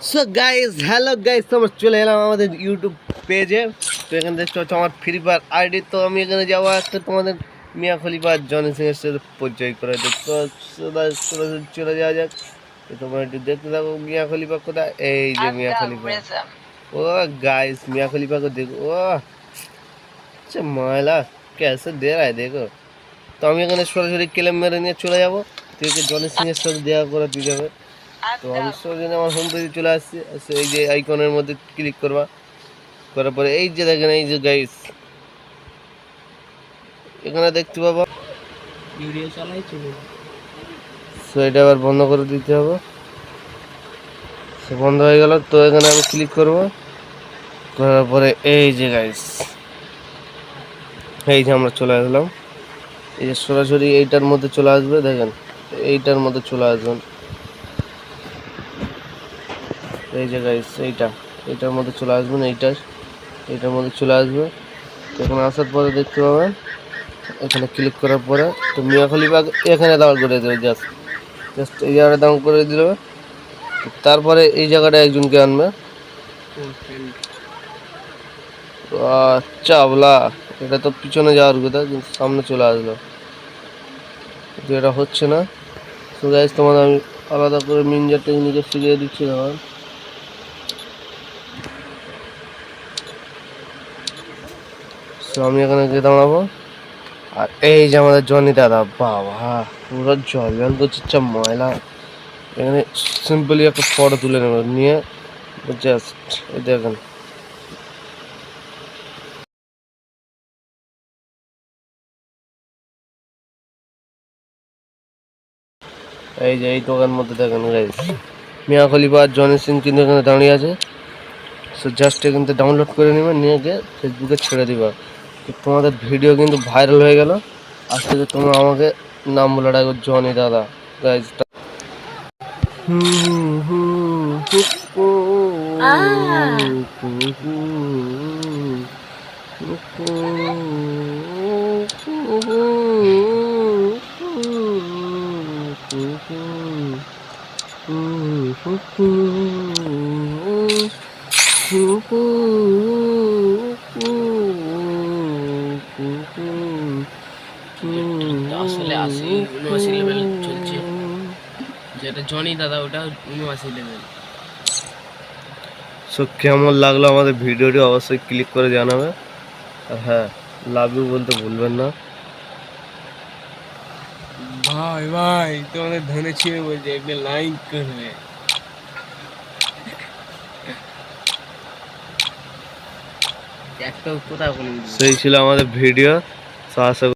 So guys hello guys তো আমার চলে এলাম আমাদের ইউটিউব পেজে তো এখান থেকে হচ্ছে আমার ফ্রি ফায়ার আইডি তো আমি এখানে যাব আসতে তোমাদের মিয়া খলিফা জনি সিংয়ের সাথে পরিচয় করে তো চলে যাওয়া যাক। তোমার একটু দেখতে থাকো মিয়া খলিফা কোথায়। এই যে আচ্ছা, মিয়া খলিফা ও গাইজ মিয়া খলিফাকে দেখো। ও আচ্ছা ময়লা। ক্যাশে দে রায় দেখো। তো আমি এখানে সরাসরি ক্লেম মেরে নিয়ে চলে যাব। তুই জনি সিংয়ের সাথে আচ্ছা। দেওয়া করে দিয়ে যাবে তো আমি সরাসরি আমার হোম পেজে চলে আসছি। আসে এই যে আইকনের মধ্যে ক্লিক করবা। করার পরে এই যে দেখেন এই যে গাইস এখানে দেখতে পাবো। ভিডিও চালাই চলে সো এটা আবার বন্ধ করে দিতে হবে। সে বন্ধ হয়ে গেল। তো এখানে আমি ক্লিক করব। করার পরে এই যে গাইস এই যে আমরা চলে আসলাম। এই যে সরাসরি এইটার মধ্যে চলে আসবে দেখেন। এইটার মধ্যে চলে আসবেন। এই যে গাইস এইটা। এইটার মধ্যে চলে আসবেন এইটার। এইটার মধ্যে চলে আসবে। তো এখানে আসার পরে দেখতে পাবেন এখানে ক্লিক করার পরে তো মিয়া এখানে দাঁড় করে দেবে জাস্ট জাস্ট এই জায়গাটা দাম করে দিল। তারপরে এই জায়গাটা একজনকে আনবে। আচ্ছা চাবলা এটা তো পিছনে যাওয়ার কথা, কিন্তু সামনে চলে আসলো। কিন্তু এটা হচ্ছে না। তো গাইজ তোমাদের আমি আলাদা করে মিনজা টেকনিকে শিখিয়ে দিচ্ছি ধর তো আমি এখানে গিয়ে দাঁড়াবো। আর এই যে আমাদের জনি দাদা, বাবা, পুরো জল জল করছে ময়লা। এখানে সিম্পলি একটা ফটো তুলে নেব, নিয়ে জাস্ট দেখেন। এই যে এই দোকান মধ্যে দেখেন গাইস মিয়া খলিফা আর জনি সিং কিন্তু এখানে দাঁড়িয়ে আছে। সো জাস্ট এখান থেকে ডাউনলোড করে নেবে, নিয়ে গিয়ে ফেসবুকে ছেড়ে দিবা। তোমাদের ভিডিও কিন্তু ভাইরাল হয়ে গেল আজ থেকে তোমরা আমাকে নাম বলে ডাকো জনি দাদা গাইজ আসলে আশি উনআশি লেভেল চলছে। যেটা জনি দাদা ওটা উনআশি লেভেল সো কেমন লাগল আমাদের ভিডিওটি অবশ্যই ক্লিক করে জানাবে। আর হ্যাঁ লাভ ইউ বলতে ভুলবেন না। ভাই ভাই তোমাদের ধনে ছিঁড়ে বলছে একটা লাইক করবে সেই ছিল আমাদের ভিডিও। সো আশা